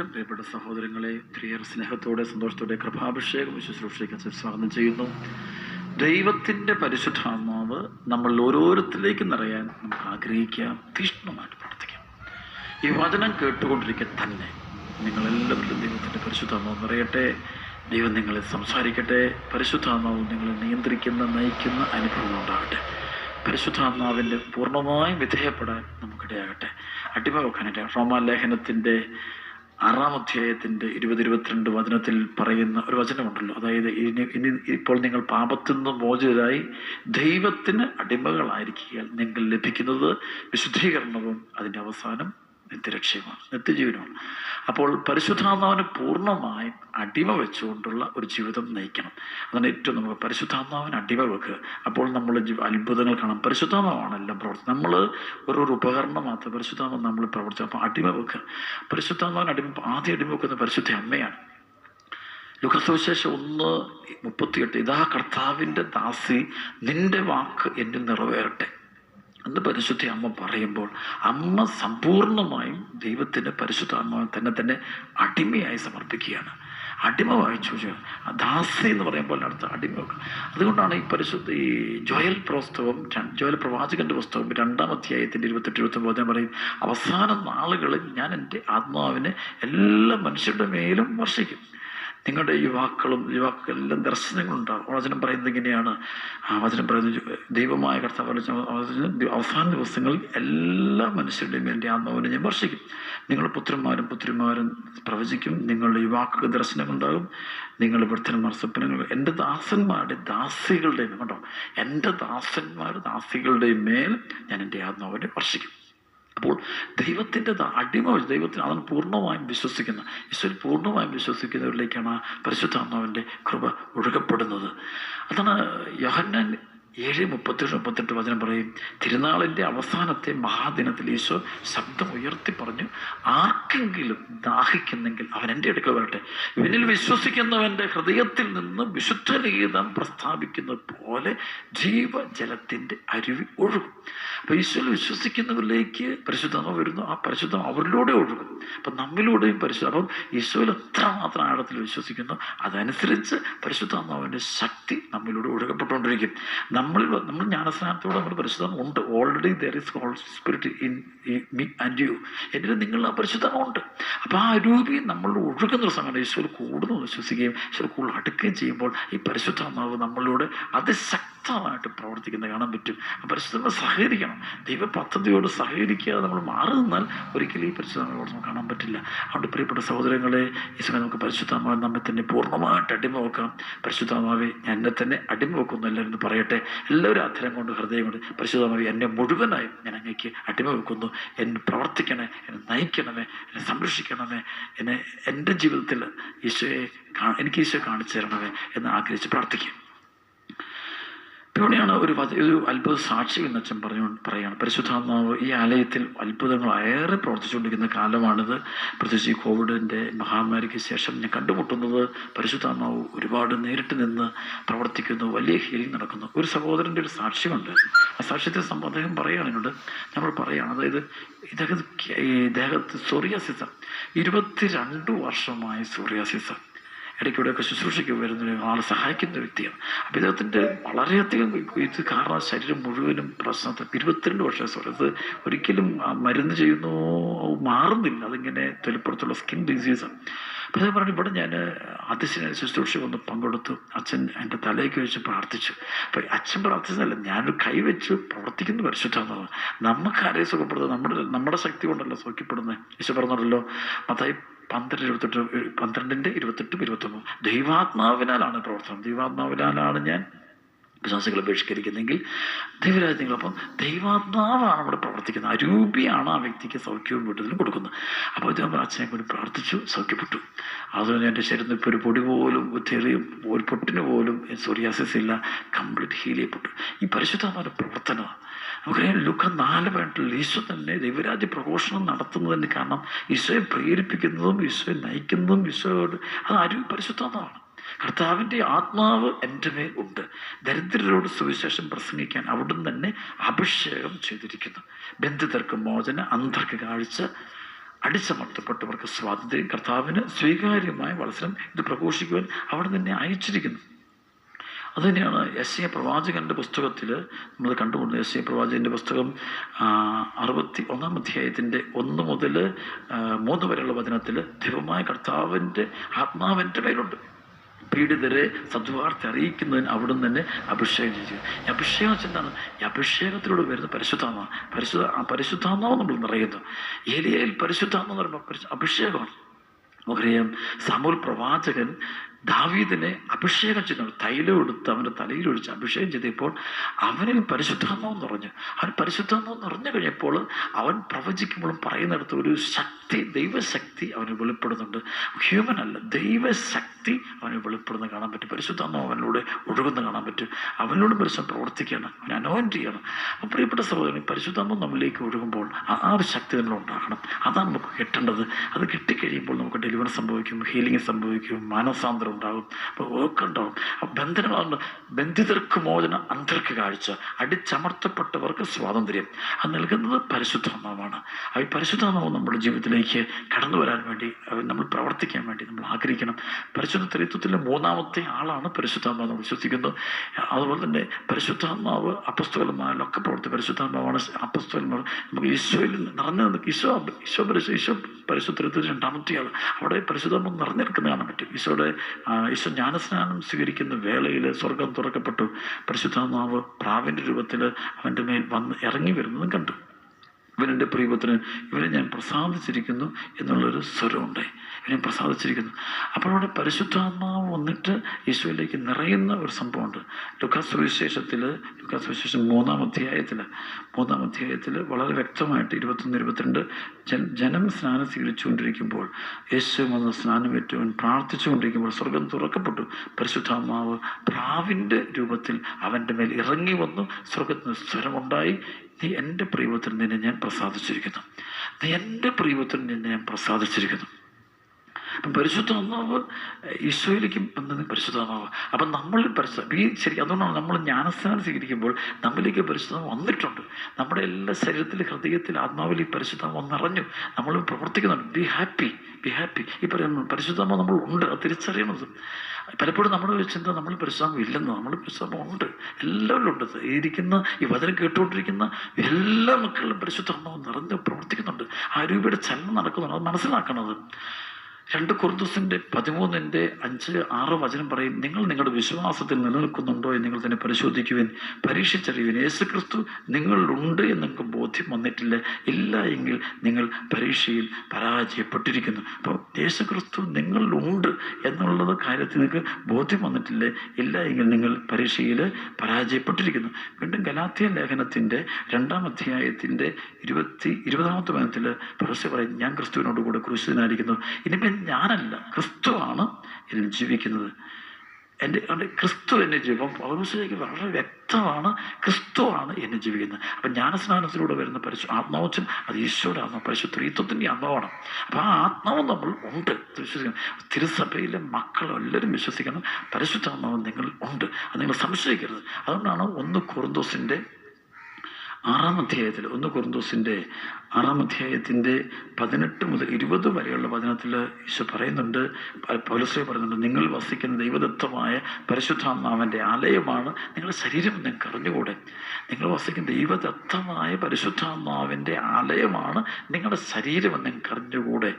ഏറ്റവും പ്രിയപ്പെട്ട സഹോദരങ്ങളെ ഒത്തിരിയേറെ സ്നേഹത്തോടെ സന്തോഷത്തോടെ കൃപാഭിഷേകം ശുശ്രൂഷയ്ക്ക് സ്വാഗതം ചെയ്യുന്നു. ദൈവത്തിന്റെ പരിശുദ്ധാത്മാവ് നമ്മൾ ഓരോരുത്തരിലേക്ക് നിറയാൻ നമുക്ക് ആഗ്രഹിക്കാം തീഷ്ണമായിട്ട് പ്രാർത്ഥിക്കാം. ഈ വചനം കേട്ടുകൊണ്ടിരിക്കെ തന്നെ നിങ്ങളെല്ലാവരിലും ദൈവത്തിന്റെ പരിശുദ്ധാത്മാവ് നിറയട്ടെ. ദൈവം നിങ്ങളെ സംസാരിക്കട്ടെ. പരിശുദ്ധാത്മാവ് നിങ്ങളെ നിയന്ത്രിക്കുന്ന നയിക്കുന്ന അനുഭവം ഉണ്ടാകട്ടെ. പരിശുദ്ധാത്മാവിന്റെ പൂർണമായും വിധേയപ്പെടാൻ നമുക്കിടയാകട്ടെ. അടിമ വെക്കാനായിട്ട് റോമാലേഖനത്തിന്റെ ആറാം അധ്യായത്തിന്റെ ഇരുപത് ഇരുപത്തിരണ്ട് വചനത്തിൽ പറയുന്ന ഒരു വചനമുണ്ടല്ലോ. അതായത് ഇനി ഇനി ഇപ്പോൾ നിങ്ങൾ പാപത്തിൽ നിന്ന് മോചിതരായി ദൈവത്തിന് അടിമകളായിരിക്കുക നിങ്ങൾ ലഭിക്കുന്നത് വിശുദ്ധീകരണവും അതിന്റെ അവസാനം നിത്യരക്ഷയുമാണ് നിത്യജീവനമാണ്. അപ്പോൾ പരിശുദ്ധാത്മാവിന് പൂർണമായും അടിമ വെച്ചുകൊണ്ടുള്ള ഒരു ജീവിതം നയിക്കണം. അതാണ് ഏറ്റവും നമുക്ക് പരിശുദ്ധാത്മാവിന് അടിമ വെക്കുക. അപ്പോൾ നമ്മൾ അത്ഭുതങ്ങൾ കാണാം. പരിശുദ്ധാത്മാവാണ് എല്ലാം പ്രവർത്തനം നമ്മൾ ഒരു ഉപകരണം മാത്രം പരിശുദ്ധാത്മാവ് നമ്മൾ പ്രവർത്തിക്കും അപ്പോൾ അടിമ വെക്കുക. പരിശുദ്ധാത്മാവിന് അടിമ ആദ്യം അടിമ വെക്കുന്ന പരിശുദ്ധ അമ്മയാണ്. ലുഖസവിശേഷം ഒന്ന് മുപ്പത്തിയെട്ട് ഇതാ കർത്താവിന്റെ ദാസി നിന്റെ വാക്ക് എന്നിൽ നിറവേറട്ടെ. എന്ന് പരിശുദ്ധ അമ്മ പറയുമ്പോൾ അമ്മ സമ്പൂർണമായും ദൈവത്തിന്റെ പരിശുദ്ധാത്മാവ് തന്നെ തന്നെ അടിമയായി സമർപ്പിക്കുകയാണ്. അടിമ വായിച്ചു ദാസി എന്ന് പറയുമ്പോൾ അടുത്ത അടിമ അതുകൊണ്ടാണ് ഈ പരിശുദ്ധ ഈ ജോയൽ പുസ്തകം ജോയൽ പ്രവാചകന്റെ പുസ്തകം രണ്ടാം അധ്യായത്തിന്റെ ഇരുപത്തെട്ട് ഇരുപത്തൊമ്പത് പറയും അവസാന നാളുകളിൽ ഞാൻ എന്റെ ആത്മാവിനെ എല്ലാ മനുഷ്യരുടെ മേലും വർഷിക്കും. നിങ്ങളുടെ യുവാക്കളും യുവാക്കളെല്ലാം ദർശനങ്ങളുണ്ടാകും വചനം പറയുന്നത് ഇങ്ങനെയാണ്. ആ വചനം പറയുന്നത് ദൈവമായ കർത്താവ് അവസാന ദിവസങ്ങളിൽ എല്ലാ മനുഷ്യരുടെയും എന്റെ ആത്മാവിനെ ഞാൻ വർഷിക്കും. നിങ്ങളുടെ പുത്രന്മാരും പുത്രിമാരും പ്രവചിക്കും. നിങ്ങളുടെ യുവാക്കൾക്ക് ദർശനങ്ങളുണ്ടാകും നിങ്ങളുടെ വൃദ്ധന്മാർ സ്വപ്നങ്ങൾ എന്റെ ദാസന്മാരുടെ ദാസികളുടെയും കണ്ടോ? എന്റെ ദാസന്മാർ ദാസികളുടെയും മേൽ ഞാൻ എന്റെ ആത്മാവിനെ വർഷിക്കും. അപ്പോൾ ദൈവത്തിന്റെ അടിമ ദൈവത്തിന് അതാണ് പൂർണമായും വിശ്വസിക്കുന്ന ഈശ്വരൻ പൂർണമായും വിശ്വസിക്കുന്നവരിലേക്കാണ് ആ പരിശുദ്ധാത്മാവിന്റെ കൃപ ഒഴുകപ്പെടുന്നത്. അതാണ് യോഹന്നാൻ ഏഴ് മുപ്പത്തേഴ് മുപ്പത്തെട്ട് വചനം പറയും. തിരുനാളിന്റെ അവസാനത്തെ മഹാദിനത്തിൽ ഈശോ ശബ്ദം ഉയർത്തി പറഞ്ഞു ആർക്കെങ്കിലും ദാഹിക്കുന്നെങ്കിൽ അവൻ എന്റെ അടുക്കൽ വരട്ടെ. ഇവനിൽ വിശ്വസിക്കുന്നവന്റെ ഹൃദയത്തിൽ നിന്ന് വിശുദ്ധ ഗീതം പ്രസ്താവിക്കുന്നത് പോലെ ജീവജലത്തിന്റെ അരുവി ഒഴുകും. അപ്പോൾ ഈശോയിൽ വിശ്വസിക്കുന്നവരിലേക്ക് പരിശുദ്ധമ വരുന്നു ആ പരിശുദ്ധം അവരിലൂടെ ഒഴുകും. അപ്പം നമ്മിലൂടെയും പരിശുദ്ധ അപ്പം ഈശോയിൽ എത്രമാത്രം ആഴത്തിൽ വിശ്വസിക്കുന്നു അതനുസരിച്ച് പരിശുദ്ധാത്മാവിന്റെ ശക്തി നമ്മിലൂടെ ഒഴുകപ്പെട്ടുകൊണ്ടിരിക്കും. നമ്മളിൽ വ- നമ്മൾ ജ്ഞാനസ്നാനത്തോടെ നമ്മൾ പരിശുദ്ധം ഉണ്ട്. Already there is holy spirit in me and you എന്നിട്ട് നിങ്ങൾ ആ പരിശുദ്ധം ഉണ്ട്. അപ്പോൾ ആ രൂപി നമ്മൾ ഒഴുകുന്ന ഒരു സമയത്ത് ഈശ്വർ കൂടുതൽ വിശ്വസിക്കുകയും ഈശ്വർ കൂടുതൽ അടുക്കുകയും ചെയ്യുമ്പോൾ ഈ പരിശുദ്ധാത്മാവ് നമ്മളിലൂടെ അതിശക്തമായിട്ട് പ്രവർത്തിക്കുന്നത് കാണാൻ പറ്റും. ആ പരിശുദ്ധങ്ങൾ സഹകരിക്കണം. ദൈവ പദ്ധതിയോട് സഹകരിക്കാതെ നമ്മൾ മാറി നിന്നാൽ ഒരിക്കലും ഈ പരിശുദ്ധാത്മാവോട് നമുക്ക് കാണാൻ പറ്റില്ല. അതുകൊണ്ട് പ്രിയപ്പെട്ട സഹോദരങ്ങളെ ഈ സമയം നമുക്ക് പരിശുദ്ധാത്മാവ് നമ്മെ തന്നെ പൂർണമായിട്ട് അടിമ വെക്കാം. പരിശുദ്ധാത്മാവെ എന്നെ തന്നെ അടിമ വെക്കുന്നില്ല എന്ന് പറയട്ടെ. എല്ലാവരും അധരം കൊണ്ട് ഹൃദയം കൊണ്ട് പരിശുദ്ധമായി എന്നെ മുഴുവനായും ഞാൻ അങ്ങേക്ക് അടിമ വെക്കുന്നു. എന്നെ പ്രവർത്തിക്കണേ എന്നെ നയിക്കണമേ എന്നെ സംരക്ഷിക്കണമേ എന്നെ എന്റെ ജീവിതത്തിൽ ഈശോയെ എനിക്ക് ഈശോ കാണിച്ചു തരണമേ എന്ന് ആഗ്രഹിച്ച് പ്രാർത്ഥിക്കും. ഇവിടെയാണ് ഒരു ഒരു അത്ഭുത സാക്ഷി എന്ന് അച്ഛൻ പറഞ്ഞു പറയുകയാണ് പരിശുദ്ധാത്മാവ് ഈ ആലയത്തിൽ അത്ഭുതങ്ങൾ ഏറെ പ്രവർത്തിച്ചുകൊണ്ടിരിക്കുന്ന കാലമാണിത്. പ്രത്യേകിച്ച് ഈ കോവിഡിന്റെ മഹാമാരിക്ക് ശേഷം ഞാൻ കണ്ടുമുട്ടുന്നത് പരിശുദ്ധാത്മാവ് ഒരുപാട് നേരിട്ട് നിന്ന് പ്രവർത്തിക്കുന്നു. വലിയ ഹീലിംഗ് നടക്കുന്നു. ഒരു സഹോദരന്റെ ഒരു സാക്ഷ്യമുണ്ട്. ആ സാക്ഷ്യത്തെ സംബന്ധം പറയുകയാണ് എന്നോട് നമ്മൾ പറയുകയാണ്. അതായത് ഇദ്ദേഹം ഈ ഇദ്ദേഹത്ത് ഇരുപത്തി ഇരുപത്തിരണ്ട് വർഷമായി സോറിയാസിസം ഇടയ്ക്കൂടെയൊക്കെ ശുശ്രൂഷയ്ക്ക് വരുന്ന ആൾ സഹായിക്കുന്ന വ്യക്തിയാണ്. അപ്പം ഇദ്ദേഹത്തിന്റെ വളരെയധികം ഇത് കാരണം ശരീരം മുഴുവനും പ്രശ്നത്തെ ഇരുപത്തിരണ്ട് വർഷം അത് ഒരിക്കലും മരുന്ന് ചെയ്യുന്നു മാറുന്നില്ല. അതിങ്ങനെ തൊലിപ്പുറത്തുള്ള സ്കിൻ ഡിസീസാണ് അപ്പോൾ അതേ പറഞ്ഞു ഇവിടെ ഞാൻ അതിശയ ശുശ്രൂഷ ഒന്ന് പങ്കെടുത്തു. അച്ഛൻ എന്റെ തലയ്ക്ക് വെച്ച് പ്രാർത്ഥിച്ചു. അപ്പോൾ അച്ഛൻ പ്രാർത്ഥിച്ചതല്ല ഞാനൊരു കൈവച്ച് പ്രവർത്തിക്കുന്ന പരിശുദ്ധമാണ് നമുക്ക് ആരെയും സുഖപ്പെടുന്നത് നമ്മുടെ നമ്മുടെ ശക്തി കൊണ്ടല്ല സുഖപ്പെടുന്നത് ഈശോ പറഞ്ഞല്ലോ മത്തായി പന്ത്രണ്ട് ഇരുപത്തെട്ട് പന്ത്രണ്ടിന്റെ ഇരുപത്തെട്ടും ഇരുപത്തൊമ്പതും ദൈവാത്മാവിനാലാണ് പ്രവർത്തനം. ദൈവാത്മാവിനാലാണ് ഞാൻ വിശ്വാസികളെ ബഹിഷ്കരിക്കുന്നെങ്കിൽ ദൈവരാജ്യങ്ങൾ അപ്പം ദൈവാത്മാവാണ് അവിടെ പ്രവർത്തിക്കുന്നത്. അരൂപിയാണ് ആ വ്യക്തിക്ക് സൗഖ്യവും വിടുതലും കൊടുക്കുന്നത്. അപ്പോൾ അദ്ദേഹം അച്ഛനെ കൂടി പ്രാർത്ഥിച്ചു സൗഖ്യപ്പെട്ടു. അതുകൊണ്ട് എന്റെ ശരീരത്തിൽ ഇപ്പോൾ ഒരു പൊടി പോലും ഒത്തിരി ഒരു പൊട്ടിന് പോലും സോറിയാസിസ് ഇല്ല. കംപ്ലീറ്റ് ഹീൽ ചെയ്യപ്പെട്ടു. ഈ പരിശുദ്ധമായ പ്രവർത്തനമാണ് നമുക്കറിയാം ലുക്ക നാല് പതിനെട്ടിൽ ഈശോ തന്നെ ദൈവരാജ്യ പ്രഘോഷണം നടത്തുന്നതിന് കാരണം ഈശോയെ പ്രേരിപ്പിക്കുന്നതും ഈശോയെ നയിക്കുന്നതും ഈശോയോട് അത് അരു പരിശുദ്ധമാണ് കർത്താവിന്റെ ആത്മാവ് എന്റെ മേൽ ഉണ്ട്. ദരിദ്രരോട് സുവിശേഷം പ്രസംഗിക്കാൻ അവിടുന്ന് തന്നെ അഭിഷേകം ചെയ്തിരിക്കുന്നു. ബന്ധിതർക്ക് മോചന അന്ധർക്ക് കാഴ്ച അടിച്ചമർത്തപ്പെട്ടവർക്ക് സ്വാതന്ത്ര്യം കർത്താവിന് സ്വീകാര്യമായ വളസരം ഇത് പ്രഘോഷിക്കുവാൻ അവിടെ തന്നെ അയച്ചിരിക്കുന്നു. അതുതന്നെയാണ് എസ് എ പ്രവാചകന്റെ പുസ്തകത്തിൽ നമ്മൾ കണ്ടുകൊണ്ട് എസ് എ പ്രവാചകന്റെ പുസ്തകം അറുപത്തി ഒന്നാം അധ്യായത്തിന്റെ ഒന്ന് മുതൽ മൂന്ന് വരെയുള്ള വചനത്തിൽ ദൈവമായ കർത്താവിന്റെ ആത്മാവിന്റെ മേലുണ്ട്. പീഡിതരെ സദ്വാർത്ത അറിയിക്കുന്നതിന് അവിടുന്ന് തന്നെ അഭിഷേകം ചെയ്തു. അഭിഷേകം എന്താണ്? ഈ അഭിഷേകത്തിലൂടെ വരുന്ന പരിശുദ്ധാത്മ പരിശുദ്ധ ആ പരിശുദ്ധാത്മാവ് നമ്മൾ നിറയുന്നു. ഏലിയയിൽ പരിശുദ്ധാത്മ എന്ന് പറയുമ്പോൾ അഭിഷേകമാണ്. നമുക്കറിയാം സമൂൽ പ്രവാചകൻ ദാവീദിനെ അഭിഷേകം ചെയ്തു തൈലം എടുത്ത് അവന്റെ തലയിൽ ഒഴിച്ച് അഭിഷേകം ചെയ്തപ്പോൾ അവനിൽ പരിശുദ്ധാത്മാവ് നിറഞ്ഞു. അവൻ പരിശുദ്ധാത്മാവ് നിറഞ്ഞു കഴിഞ്ഞപ്പോൾ അവൻ പ്രവചിക്കുമ്പോഴും പറയുന്നിടത്ത് ഒരു ശക്തി ദൈവശക്തി അവന് വെളിപ്പെടുന്നുണ്ട്. ഹ്യൂമൻ അല്ല ദൈവശക്തി അവന് വെളിപ്പെടുന്ന കാണാൻ പറ്റും. പരിശുദ്ധാത്മാവ് അവനിലൂടെ ഒഴുകുന്ന കാണാൻ പറ്റും. അവനിലൂടെ പരിശുദ്ധം പ്രവർത്തിക്കുകയാണ് അവനെ അനോയിന്റ് ചെയ്യണം. അപ്പം പ്രിയപ്പെട്ട സഹോദരൻ പരിശുദ്ധാത്മാവ് നമ്മളിലേക്ക് ഒഴുകുമ്പോൾ ആ ആ ഒരു ശക്തി നമ്മൾ ഉണ്ടാക്കണം അതാണ് നമുക്ക് കിട്ടേണ്ടത്. അത് കിട്ടിക്കഴിയുമ്പോൾ നമുക്ക് ഡെലിവറി സംഭവിക്കും ഹീലിംഗ് സംഭവിക്കും മാനസാന്തരം ഉണ്ടാകും. അപ്പോൾ അപ്പോൾ ബന്ധനങ്ങളുണ്ട് ബന്ധിതർക്ക് മോചനം അന്ധർക്ക് കാഴ്ച അടിച്ചമർത്തപ്പെട്ടവർക്ക് സ്വാതന്ത്ര്യം. അത് നൽകുന്നത് പരിശുദ്ധാത്മാവാണ്. ആ ഈ പരിശുദ്ധാത്മാവ് നമ്മുടെ ജീവിതത്തിലേക്ക് കടന്നു വരാൻ വേണ്ടി നമ്മൾ പ്രവർത്തിക്കാൻ വേണ്ടി നമ്മൾ ആഗ്രഹിക്കണം. പരിശുദ്ധ ത്രിത്വത്തിലെ മൂന്നാമത്തെ ആളാണ് പരിശുദ്ധാത്മാവ് നമ്മൾ വിശ്വസിക്കുന്നത് അതുപോലെ തന്നെ പരിശുദ്ധാത്മാവ് അപ്പസ്തോലന്മാരിലൊക്കെ പ്രവർത്തി പരിശുദ്ധാത്മാവാണ് അപ്പസ്തോലന്മാർ. നമുക്ക് ഈശോയിൽ നിറഞ്ഞു നിൽക്കുക ഈശോ ഈശോ പരിശു ഈശോ പരിശുദ്ധത്തിൽ രണ്ടാമത്തെ ആൾ അവിടെ പരിശുദ്ധാത്മാവ് നിറഞ്ഞെടുക്കുന്ന കാണാൻ പറ്റും ഈശോയുടെ ഈശോ ജ്ഞാനസ്നാനം സ്വീകരിക്കുന്ന വേളയിൽ സ്വർഗം തുറക്കപ്പെട്ടു. പരിശുദ്ധാത്മാവ് പ്രാവിന്റെ രൂപത്തിൽ അവന്റെ മേൽ വന്ന് ഇറങ്ങി വരുന്നതും കണ്ടു. ഇവനെന്റെ പ്രിയപുത്രൻ ഇവനെ ഞാൻ പ്രസാദിച്ചിരിക്കുന്നു എന്നുള്ളൊരു സ്വരമുണ്ടായി ഇവനെ പ്രസാദിച്ചിരിക്കുന്നു. അപ്പോൾ അവിടെ പരിശുദ്ധാത്മാവ് വന്നിട്ട് യേശുവിലേക്ക് നിറയുന്ന ഒരു സംഭവമുണ്ട്. ലുക്കാസ് സുവിശേഷത്തിൽ ലുക്കാസ് സുവിശേഷം മൂന്നാം അധ്യായത്തിൽ മൂന്നാം അധ്യായത്തിൽ വളരെ വ്യക്തമായിട്ട് ഇരുപത്തൊന്ന് ഇരുപത്തിരണ്ട് ജനം സ്നാനം സ്വീകരിച്ചുകൊണ്ടിരിക്കുമ്പോൾ യേശു വന്ന് സ്നാനമേറ്റവൻ പ്രാർത്ഥിച്ചുകൊണ്ടിരിക്കുമ്പോൾ സ്വർഗം തുറക്കപ്പെട്ടു. പരിശുദ്ധാത്മാവ് പ്രാവിന്റെ രൂപത്തിൽ അവന്റെ മേൽ ഇറങ്ങി വന്നു. സ്വർഗത്തിന് സ്വരമുണ്ടായി. നീ എന്റെ പ്രിയപുത്രൻ നിന്നെ ഞാൻ പ്രസാദിച്ചിരിക്കുന്നു. നീ എന്റെ പ്രിയപുത്രൻ നിന്നെ ഞാൻ പ്രസാദിച്ചിരിക്കുന്നു. അപ്പം പരിശുദ്ധ അമ്മാവ് ഈശോയിലേക്ക് വന്നത് പരിശുദ്ധാത്മാവ്. അപ്പം നമ്മൾ പരിശുദ്ധ ഈ ശരി അതുകൊണ്ടാണ് നമ്മൾ ജ്ഞാനസ്ഥാനം സ്വീകരിക്കുമ്പോൾ നമ്മളിലേക്ക് പരിശുദ്ധം വന്നിട്ടുണ്ട്. നമ്മുടെ എല്ലാ ശരീരത്തിൽ ഹൃദയത്തിൽ ആത്മാവിൽ ഈ പരിശുദ്ധം നിറഞ്ഞു നമ്മൾ പ്രവർത്തിക്കുന്നുണ്ട്. ബി ഹാപ്പി ബി ഹാപ്പി ഈ പറയുന്നു പരിശുദ്ധാത്മ നമ്മൾ ഉണ്ട് അത് തിരിച്ചറിയണത് പലപ്പോഴും നമ്മുടെ ചിന്ത നമ്മൾ പരിശുദ്ധം ഇല്ലെന്ന് നമ്മൾ പരിശുദ്ധം ഉണ്ട്. എല്ലാവരും ഉണ്ട്. ഇരിക്കുന്ന ഈ വചനം കേട്ടുകൊണ്ടിരിക്കുന്ന എല്ലാ മക്കളിലും പരിശുദ്ധാത്മാവ് നിറഞ്ഞ് പ്രവർത്തിക്കുന്നുണ്ട്. ആ രൂപയുടെ ചലനം നടക്കുന്നുണ്ട്. അത് മനസ്സിലാക്കണത്. രണ്ട് കുർദുസിന്റെ പതിമൂന്നിന്റെ അഞ്ച് ആറ് വചനം പറയും നിങ്ങൾ നിങ്ങളുടെ വിശ്വാസത്തിൽ നിലനിൽക്കുന്നുണ്ടോ എന്ന് നിങ്ങൾ തന്നെ പരിശോധിക്കുവിൻ. പരീക്ഷിച്ചറിയുവിൻ. യേശു ക്രിസ്തു നിങ്ങളിലുണ്ട് എന്ന് നിങ്ങൾക്ക് ബോധ്യം വന്നിട്ടില്ല. ഇല്ല എങ്കിൽ നിങ്ങൾ പരീക്ഷയിൽ പരാജയപ്പെട്ടിരിക്കുന്നു. അപ്പോൾ യേശു ക്രിസ്തു നിങ്ങളിലുണ്ട് എന്നുള്ളത് കാര്യത്തിൽ നിങ്ങൾക്ക് ബോധ്യം വന്നിട്ടില്ല. ഇല്ല എങ്കിൽ നിങ്ങൾ പരീക്ഷയിൽ പരാജയപ്പെട്ടിരിക്കുന്നു. വീണ്ടും ഗലാത്തിയ ലേഖനത്തിന്റെ രണ്ടാം അധ്യായത്തിന്റെ ഇരുപത്തി ഇരുപതാമത്തെ വനത്തിൽ പരസ്യ പറയും ഞാൻ ക്രിസ്തുവിനോട് കൂടെ ക്രൂശിതനായിരിക്കുന്നു. ഇനിമേൽ ഞാനല്ല ക്രിസ്തുവാണ് എന്നിൽ ജീവിക്കുന്നത്. എന്റെ ക്രിസ്തു എന്നെ ജീവിക്കും. പൗരസിലേക്ക് വളരെ വ്യക്തമാണ് ക്രിസ്തുവാണ് എന്നെ ജീവിക്കുന്നത്. അപ്പം ജ്ഞാനസ്നാനത്തിലൂടെ വരുന്ന പരിശു ആത്മാവച്ചും അത് ഈശോയുടെ ആത്മാവ് പരിശുദ്ധ ത്രീത്വത്തിന്റെ ആത്മാവാണ്. അപ്പം ആ ആത്മാവ് നമ്മൾ ഉണ്ട്. വിശ്വസിക്കണം. തിരുസഭയിലെ മക്കളെല്ലാവരും വിശ്വസിക്കണം. പരിശുദ്ധാത്മാവ് നിങ്ങൾ ഉണ്ട്. അത് നിങ്ങൾ സംശയിക്കരുത്. അതുകൊണ്ടാണ് ഒന്ന് കുറുന്തോസിന്റെ ആറാം അധ്യായത്തിൽ ഒന്ന് കുറുന്തോസിന്റെ ആറാം അധ്യായത്തിന്റെ പതിനെട്ട് മുതൽ ഇരുപത് വരെയുള്ള വചനത്തിൽ ഈശോ പറയുന്നുണ്ട് പ- പറയുന്നുണ്ട് നിങ്ങൾ വസിക്കുന്ന ദൈവദത്തമായ പരിശുദ്ധാത്മാവിന്റെ ആലയമാണ് നിങ്ങളുടെ ശരീരം നിങ്ങൾക്ക് അറിഞ്ഞുകൂടെ? നിങ്ങൾ വസിക്കുന്ന ദൈവദത്തമായ പരിശുദ്ധാത്മാവിന്റെ ആലയമാണ് നിങ്ങളുടെ ശരീരം നിങ്ങൾക്ക് അറിഞ്ഞുകൂടെ?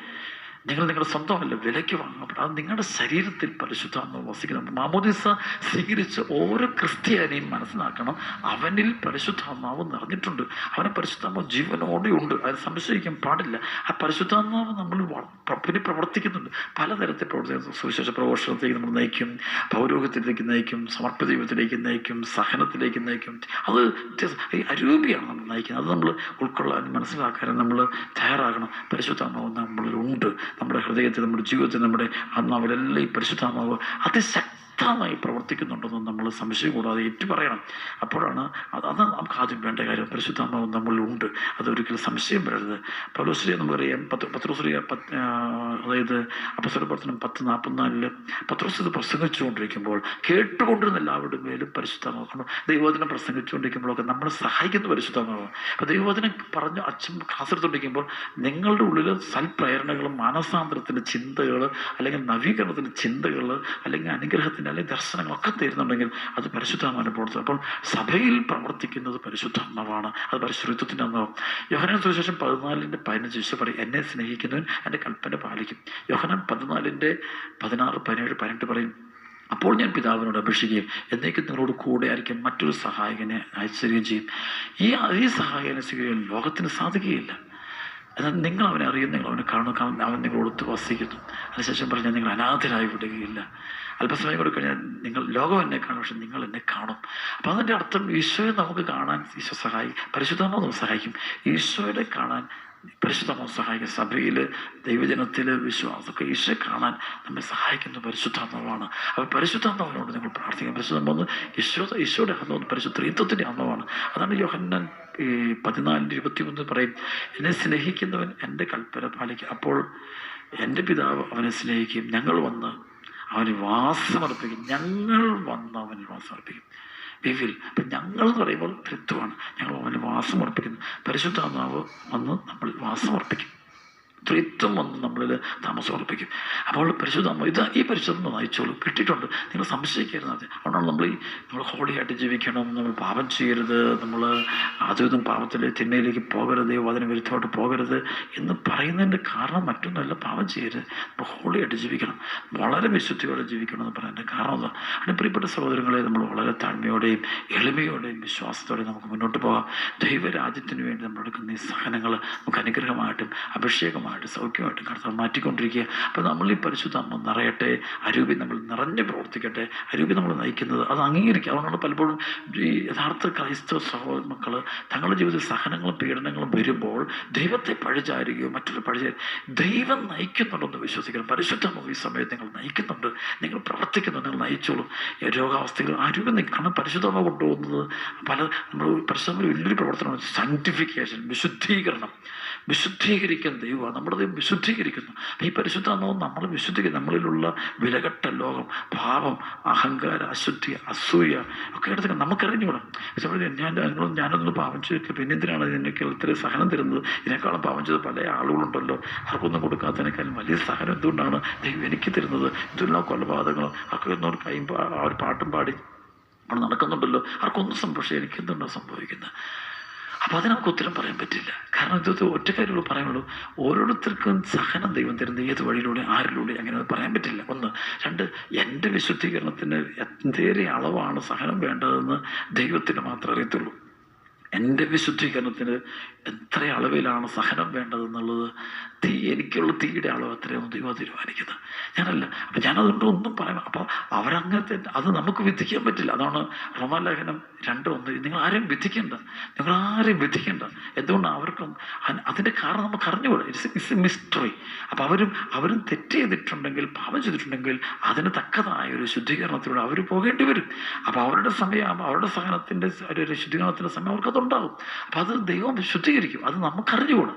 നിങ്ങൾ നിങ്ങളുടെ സ്വന്തമല്ല വിലയ്ക്ക് വാങ്ങപ്പെടും അത് നിങ്ങളുടെ ശരീരത്തിൽ പരിശുദ്ധാത്മാവ് വസിക്കുന്നു. മാമോദിസ സ്വീകരിച്ച ഓരോ ക്രിസ്ത്യാനിയും മനസ്സിലാക്കണം അവനിൽ പരിശുദ്ധാത്മാവ് നിറഞ്ഞിട്ടുണ്ട്. അവനെ പരിശുദ്ധാത്മാവ് ജീവനോടെ ഉണ്ട് അത് സംശയിക്കാൻ പാടില്ല. ആ പരിശുദ്ധാത്മാവ് നമ്മൾ പിന്നെ പ്രവർത്തിക്കുന്നുണ്ട്. പലതരത്തിൽ പ്രവർത്തിക്കുന്നു. സുവിശേഷ പ്രഘോഷണത്തിലേക്ക് നമ്മൾ നയിക്കും പൗരോഗത്തിലേക്ക് നയിക്കും സമർപ്പിത ജീവിതത്തിലേക്ക് നയിക്കും സഹനത്തിലേക്ക് നയിക്കും. അത് അരൂപിയാണ് നമ്മൾ നയിക്കുന്നത്. അത് നമ്മൾ ഉൾക്കൊള്ളാനും മനസ്സിലാക്കാനും നമ്മൾ തയ്യാറാകണം. പരിശുദ്ധാത്മാവ് നമ്മളിലുണ്ട്. നമ്മുടെ ഹൃദയത്തിൽ നമ്മുടെ ജീവിതത്തിൽ നമ്മുടെ ആത്മാവിലെല്ലാം ഈ പരിശുദ്ധാത്മാവ് അതിശക്തി ശക്തമായി പ്രവർത്തിക്കുന്നുണ്ടെന്ന് നമ്മൾ സംശയം കൂടാതെ ഏറ്റു പറയണം അപ്പോഴാണ് അത് അത് നമുക്ക് ആദ്യം വേണ്ട കാര്യം പരിശുദ്ധാത്മാവ് നമ്മളിലുണ്ട്. അതൊരിക്കലും സംശയം വരരുത്. പൗലോശ്രീ നമുക്കറിയാം പത്ത് പത്രോശ്രീ പത്ത് അതായത് അപസരപ്രവർത്തനം പ്രവർത്തനം പത്ത് നാൽപ്പത്തിനാലിൽ പത്രോസ് പ്രസംഗിച്ചുകൊണ്ടിരിക്കുമ്പോൾ കേട്ടുകൊണ്ടിരുന്ന എല്ലാവരുടെ മേലും പരിശുദ്ധാത്മാവ് ദൈവോദനം പ്രസംഗിച്ചുകൊണ്ടിരിക്കുമ്പോഴൊക്കെ നമ്മളെ സഹായിക്കുന്ന പരിശുദ്ധാത്മാവ്. അപ്പോൾ ദൈവവചനം പറഞ്ഞു അച്ഛൻ ക്ലാസ് നിങ്ങളുടെ ഉള്ളിൽ സൽപ്രേരണകളും മാനസാന്തരത്തിന്റെ ചിന്തകൾ അല്ലെങ്കിൽ നവീകരണത്തിന്റെ ചിന്തകൾ അല്ലെങ്കിൽ അനുഗ്രഹത്തിന്റെ അല്ലെങ്കിൽ ദർശനങ്ങളൊക്കെ തരുന്നുണ്ടെങ്കിൽ അത് പരിശുദ്ധാത്മാവിന്റെ പ്രവർത്തനം. അപ്പോൾ സഭയിൽ പ്രവർത്തിക്കുന്നത് പരിശുദ്ധാത്മാവാണ്. അത് പരിശുദ്ധത്തിന്റെ അന്നാവും യോഹനാൻ സുവിശേഷം പതിനാലിന്റെ പതിനഞ്ച് ശിശു പറയും എന്നെ സ്നേഹിക്കുന്നവൻ എന്റെ കൽപ്പന പാലിക്കും. യോഹനാൻ പതിനാലിന്റെ പതിനാറ് പതിനേഴ് പതിനെട്ട് പറയും അപ്പോൾ ഞാൻ പിതാവിനോട് അപേക്ഷിക്കുകയും എന്നേക്കും നിങ്ങളോട് കൂടെ ആയിരിക്കും മറ്റൊരു സഹായകനെ അയച്ചു തരികയും ചെയ്യും. ഈ ഈ സഹായകനെ സ്വീകരിക്കാൻ ലോകത്തിന് സാധിക്കുകയില്ല. എന്നാൽ നിങ്ങൾ അവനെ അറിയും നിങ്ങൾ അവനെ കാണും അവൻ നിങ്ങളോട് ഒത്തു വസിക്കുന്നു അതിനുശേഷം പറഞ്ഞാൽ നിങ്ങൾ അനാഥരായി വിടുകയില്ല. അല്പസമയം കൂടി കഴിഞ്ഞാൽ നിങ്ങൾ ലോകം എന്നെ കാണും പക്ഷെ നിങ്ങൾ എന്നെ കാണും. അപ്പോൾ അതിന്റെ അർത്ഥം ഈശോയെ നമുക്ക് കാണാൻ ഈശോ സഹായിക്കും പരിശുദ്ധമോ നമുക്ക് സഹായിക്കും. ഈശോയുടെ കാണാൻ പരിശുദ്ധമാവ് സഹായിക്കും സഭയിൽ ദൈവജനത്തിൽ വിശ്വാസമൊക്കെ ഈശോ കാണാൻ നമ്മെ സഹായിക്കുന്ന പരിശുദ്ധാത്മാവാണ് അപ്പോൾ പരിശുദ്ധാത്മാവിനോട് നിങ്ങൾ പ്രാർത്ഥിക്കുക പരിശുദ്ധം വന്ന് ഈശോ ഈശോയുടെ അന്നവും പരിശുദ്ധ ത്രീത്വത്തിന്റെ അന്നമാണ് അതാണ് യോഹന്നൻ ഈ പതിനാലിന്റെ ഇരുപത്തിമൂന്ന് പറയും എന്നെ സ്നേഹിക്കുന്നവൻ എന്റെ കൽപ്പന പാലിക്കും. അപ്പോൾ എന്റെ പിതാവ് അവനെ സ്നേഹിക്കും. ഞങ്ങൾ വന്ന് അവന് വാസമർപ്പിക്കും ഞങ്ങൾ വന്ന് അവന് വാസമർപ്പിക്കും വിവിൽ അപ്പം ഞങ്ങൾ എന്ന് പറയുമ്പോൾ തൃത്വമാണ് ഞങ്ങൾ അവന് വാസമർപ്പിക്കുന്നു പരിശുദ്ധാത്മാവ് വന്ന് നമ്മൾ വാസം വാസമർപ്പിക്കും ത്രിത്വം വന്ന് നമ്മളിൽ താമസം ഉറപ്പിക്കും. അപ്പോൾ പരിശുദ്ധമ്മ ഇത് ഈ പരിശുദ്ധം നയിച്ചോളൂ. കിട്ടിയിട്ടുണ്ട് നിങ്ങൾ സംശയിക്കരുത് അത് അതുകൊണ്ടാണ് നമ്മൾ ഈ നമ്മൾ ഹോളിയായിട്ട് ജീവിക്കണം നമ്മൾ പാപം ചെയ്യരുത് നമ്മൾ ആദ്യം പാപത്തിൽ തിന്മയിലേക്ക് പോകരുത് അതിന് വിരുദ്ധമായിട്ട് പോകരുത് എന്ന് പറയുന്നതിന്റെ കാരണം മറ്റൊന്നുമല്ല പാപം ചെയ്യരുത്. നമ്മൾ ഹോളിയായിട്ട് ജീവിക്കണം. വളരെ വിശുദ്ധിയോടെ ജീവിക്കണം എന്ന് പറയുന്നതിന്റെ കാരണം അതാണ്. അതിന് പ്രിയപ്പെട്ട സഹോദരങ്ങളെ നമ്മൾ വളരെ താഴ്മയോടെയും എളിമയോടെയും വിശ്വാസത്തോടെയും നമുക്ക് മുന്നോട്ട് പോകാം. ദൈവരാജ്യത്തിന് വേണ്ടി നമ്മളെടുക്കുന്ന ഈ സഹനങ്ങൾ നമുക്ക് അനുഗ്രഹമായിട്ടും അഭിഷേകമായിട്ടും സൗഖ്യമായിട്ടും കർത്താവ് മാറ്റിക്കൊണ്ടിരിക്കുക. അപ്പോൾ നമ്മൾ ഈ പരിശുദ്ധ അമ്മ നിറയട്ടെ. അരൂപി നമ്മൾ നിറഞ്ഞ് പ്രവർത്തിക്കട്ടെ. അരൂപി നമ്മൾ നയിക്കുന്നത് അത് അംഗീകരിക്കുക. അതുകൊണ്ടാണ് പലപ്പോഴും ഈ യഥാർത്ഥ ക്രൈസ്തവ സഹോദര മക്കൾ തങ്ങളുടെ ജീവിതത്തിൽ സഹനങ്ങളും പീഡനങ്ങളും വരുമ്പോൾ ദൈവത്തെ പഴിചാരുകയോ മറ്റൊരു പഴിചാരി ദൈവം നയിക്കുന്നുണ്ടെന്ന് വിശ്വസിക്കണം. പരിശുദ്ധമോ ഈ സമയത്ത് നിങ്ങൾ നയിക്കുന്നുണ്ട്. നിങ്ങൾ പ്രവർത്തിക്കുന്നു. നിങ്ങൾ നയിച്ചോളും. രോഗാവസ്ഥകൾ അരൂപി നിൽക്കണം. പരിശുദ്ധമ കൊണ്ടുപോകുന്നത് പല നമ്മൾ പരിശുദ്ധ വലിയൊരു പ്രവർത്തനമാണ്. സയന്റിഫിക്കേഷൻ വിശുദ്ധീകരണം. വിശുദ്ധീകരിക്കുന്ന ദൈവമാണ് നമ്മുടെ വിശുദ്ധീകരിക്കുന്നു. ഈ ഈ പരിശുദ്ധാത്മാവ് നമ്മൾ വിശുദ്ധീകരിക്കും നമ്മളിലുള്ള വിലകെട്ട ലോകം ഭാവം അഹങ്കാരം അശുദ്ധി അസൂയ ഒക്കെ എടുത്ത് നമുക്കറിഞ്ഞുകൂടാ. ഞാൻ നിങ്ങളും ഞാനൊന്നും പാവം ചെയ്തിട്ടില്ല. പിന്നെ എന്തിനാണ് ഇതിന്റെ ഇത്രയും സഹനം തരുന്നത്? ഇതിനേക്കാളും പാവം ചെയ്ത് പല ആളുകളുണ്ടല്ലോ. അവർക്കൊന്നും കൊടുക്കാത്തതിനേക്കാളും വലിയ സഹനം എന്തുകൊണ്ടാണ് ദൈവം എനിക്ക് തരുന്നത്? ഇതെല്ലാം കൊലപാതകങ്ങളും ഒക്കെ കൈയും പാ- ആ ഒരു പാട്ടും പാടി അവിടെ നടക്കുന്നുണ്ടല്ലോ. ആർക്കൊന്നും സംഭവിച്ചു എനിക്ക് എന്തുണ്ടോ സംഭവിക്കുന്നത് അപ്പോൾ അതിനൊക്കെ ഉത്തരം പറയാൻ പറ്റില്ല. കാരണം ഇത് ഒറ്റ കാര്യമുള്ളൂ പറയാനുള്ളൂ. ഓരോരുത്തർക്കും സഹനം ദൈവം തരുന്ന. ഏത് വഴിയിലൂടെ ആരിലൂടെ അങ്ങനെ അത് പറയാൻ പറ്റില്ല. ഒന്ന്. രണ്ട് എന്റെ വിശുദ്ധീകരണത്തിന് എന്തേറെ അളവാണ് സഹനം വേണ്ടതെന്ന് ദൈവത്തിന് മാത്രമേ അറിയത്തുള്ളൂ. എന്റെ വിശുദ്ധീകരണത്തിന് എത്ര അളവിലാണ് സഹനം വേണ്ടതെന്നുള്ളത് തീ എനിക്കുള്ള തീയുടെ അളവ് എത്രയാണെന്ന് ദൈവം തീരുമാനിക്കുന്നത് ഞാനല്ല. അപ്പം ഞാനതുകൊണ്ട് ഒന്നും പറയാം അപ്പോൾ അവരങ്ങനത്തെ അത് നമുക്ക് വിധിക്കാൻ പറ്റില്ല. അതാണ് റോമാലേഖനം രണ്ട് ഒന്ന് നിങ്ങൾ ആരെയും വിധിക്കണ്ട. നിങ്ങൾ ആരെയും വിധിക്കണ്ട. എന്തുകൊണ്ടാണ് അവർക്കും അ- അതിന്റെ കാരണം നമുക്ക് അറിഞ്ഞുകൂടാ. ഇറ്റ്സ് ഇറ്റ്സ് എ മിസ്റ്ററി അപ്പോൾ അവരും അവരും തെറ്റ് ചെയ്തിട്ടുണ്ടെങ്കിൽ പാപം ചെയ്തിട്ടുണ്ടെങ്കിൽ അതിന് തക്കതായ ഒരു ശുദ്ധീകരണത്തിലൂടെ അവർ പോകേണ്ടി വരും. അപ്പോൾ അവരുടെ സമയമാകുമ്പോൾ അവരുടെ സഹനത്തിന്റെ ഒരു ശുദ്ധീകരണത്തിന്റെ സമയം അവർക്കതുണ്ടാകും അപ്പോൾ അത് ദൈവം ശുദ്ധീകരിക്കും. അത് നമുക്കറിഞ്ഞുകൂടെ.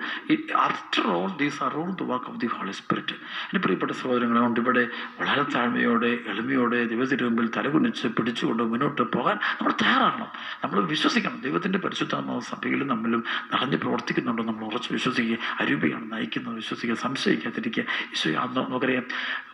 After all these are all the work of the holy spirit എന്റെ പ്രിയപ്പെട്ട സഹോദരങ്ങളെ കൊണ്ട് ഇവിടെ വളരെ താഴ്മയോടെ എളിമയോടെ ദൈവത്തിന്റെ മുമ്പിൽ തലകുനിച്ച് പിടിച്ചുകൊണ്ട് മുന്നോട്ട് പോകാൻ നമ്മൾ തയ്യാറാകണം നമ്മൾ വിശ്വസിക്കണം. ദൈവത്തിന്റെ പരിശുദ്ധാത്മാവ് സഭയിലും നമ്മളും നിറഞ്ഞ് പ്രവർത്തിക്കുന്നുണ്ടോ. നമ്മൾ ഉറച്ച് വിശ്വസിക്കുക അരൂപിയാണ് നയിക്കുന്നത്. വിശ്വസിക്കുക സംശയിക്കാതിരിക്കുക. ഈശോ ആത്മാവ് നമുക്കറിയാം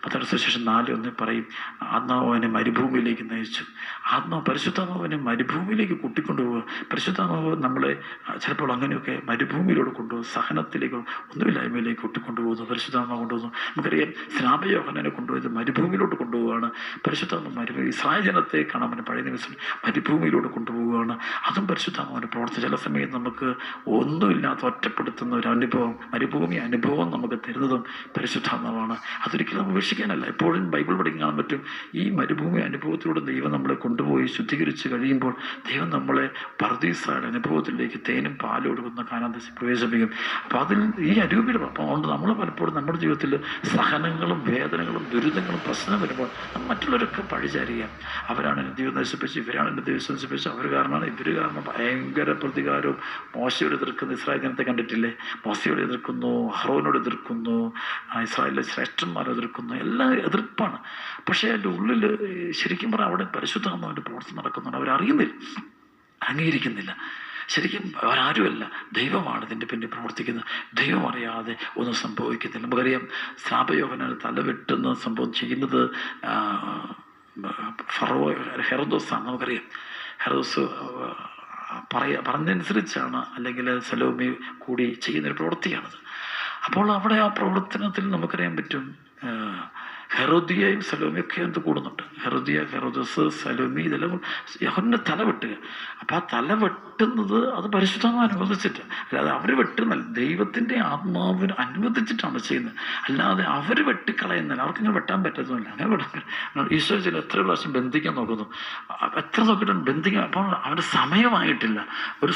പത്താം ശേഷം നാല് ഒന്ന് പറയും ആത്മാവനെ മരുഭൂമിയിലേക്ക് നയിച്ചു. ആത്മാവ് പരിശുദ്ധാത്മാവിനെ മരുഭൂമിയിലേക്ക് കൂട്ടിക്കൊണ്ടുപോകുക പരിശുദ്ധാത്മാവ് നമ്മളെ ചിലപ്പോൾ അങ്ങനെയൊക്കെ മരുഭൂമിയിലൂടെ കൊണ്ടുപോകും സഹനത്തിലേക്ക് ഒന്നുമില്ലായ്മയിലേക്ക് കൂട്ടിക്കൊണ്ടുപോകുന്നു. പരിശുദ്ധാത്മാവ് കൊണ്ടുപോകുന്നു നമുക്കറിയാം സ്നാപയോഹനെ കൊണ്ടുപോയത് മരുഭൂമിയിലോട്ട് കൊണ്ടുപോവുകയാണ്. പരിശുദ്ധാത്മ മരുഭൂമി ഇസ്രായേൽ ജനത്തെ കാണാൻ പറ്റും പഴയ ദിവസം മരുഭൂമിയിലൂടെ കൊണ്ടുപോവുകയാണ്. അതും പരിശുദ്ധമാണ് പ്രവർത്തി. ചില സമയത്ത് നമുക്ക് ഒന്നുമില്ലാത്ത ഒറ്റപ്പെടുത്തുന്ന ഒരു അനുഭവം മരുഭൂമി അനുഭവം നമുക്ക് തരുന്നതും പരിശുദ്ധാത്മാവാണ്. അതൊരിക്കലും ഉപേക്ഷിക്കാനല്ല എപ്പോഴും ബൈബിൾ പഠിക്കാൻ പറ്റും. ഈ മരുഭൂമി അനുഭവത്തിലൂടെ ദൈവം നമ്മളെ കൊണ്ടുപോയി ശുദ്ധീകരിച്ച് കഴിയുമ്പോൾ ദൈവം നമ്മളെ പർദീസായ അനുഭവത്തിലേക്ക് തേനും പാലും ഒടുക്കുന്ന കാനാന്തസ് പ്രവേശിപ്പിക്കും. അപ്പോൾ അതിൽ ഈ അരൂപിയുടെ അതുകൊണ്ട് നമ്മൾ പലപ്പോഴും നമ്മുടെ ജീവിതത്തിൽ സഹനങ്ങളും വേദനകളും ദുരിതങ്ങളും പ്രശ്നം വരുമ്പോൾ മറ്റുള്ളവരൊക്കെ പഴിചാരിക്കുക അവരാണ് എന്റെ ദൈവം നശിപ്പിച്ച് ഇവരാണ് എന്റെ ദൈവം നശിപ്പിച്ച് അവർ കാരണമാണ് ഇവർ കാരണം. ഭയങ്കര പ്രതികാരവും. മോശയോട് എതിർക്കുന്ന ഇസ്രായേൽ ജനത്തെ കണ്ടിട്ടില്ലേ? മോശയോട് എതിർക്കുന്നു ഹറോനോട് എതിർക്കുന്നു ഇസ്രായേലിലെ ശ്രേഷ്ഠന്മാരെ എതിർക്കുന്നു എല്ലാം എതിർപ്പാണ്. പക്ഷേ അതിന്റെ ഉള്ളിൽ ശരിക്കും പറഞ്ഞാൽ അവിടെ പരിശുദ്ധമാണെന്നവന്റെ പ്രവർത്തനം നടക്കുന്നുണ്ട്. അവരറിയുന്നില്ല അംഗീകരിക്കുന്നില്ല. ശരിക്കും അവരാരുമല്ല ദൈവമാണ് ഇതിന്റെ പിന്നിൽ പ്രവർത്തിക്കുന്നത്. ദൈവം അറിയാതെ ഒന്നും സംഭവിക്കുന്നില്ല. നമുക്കറിയാം ശ്രാപയോഗന തലവെട്ടുന്ന സംഭവം ചെയ്യുന്നത്. ഫറോ ഹെറദോസാണ് നമുക്കറിയാം. ഹെറദോസ് പറയ പറഞ്ഞതനുസരിച്ചാണ് അല്ലെങ്കിൽ സലോമി കൂടി ചെയ്യുന്നൊരു പ്രവൃത്തിയാണത്. അപ്പോൾ അവിടെ ആ പ്രവർത്തനത്തിൽ നമുക്കറിയാൻ പറ്റും ഹെറോദിയയും സലോമിയൊക്കെ എന്ത് കൂടുന്നുണ്ട്. ഹെറോദിയ ഹെറോദസ് സലോമി ഇതെല്ലാം യഹോന്റെ തല വെട്ടുക. അപ്പം ആ തല വെട്ടുന്നത് അത് പരിശുദ്ധമായി അനുവദിച്ചിട്ട്. അല്ലാതെ അവർ വെട്ടുന്നല്ല ദൈവത്തിന്റെ ആത്മാവിന് അനുവദിച്ചിട്ടാണ് ചെയ്യുന്നത്. അല്ലാതെ അവർ വെട്ടിക്കളയുന്നില്ല. അവർക്കിങ്ങനെ വെട്ടാൻ പറ്റത്തുമില്ല അങ്ങനെ വെട്ടാൻ ഈശോ ചില എത്ര പ്രാവശ്യം ബന്ധിക്കാൻ നോക്കുന്നു. എത്ര നോക്കിയിട്ടും ബന്ധിക്കാൻ അപ്പോൾ അവന്റെ സമയമായിട്ടില്ല. ഒരു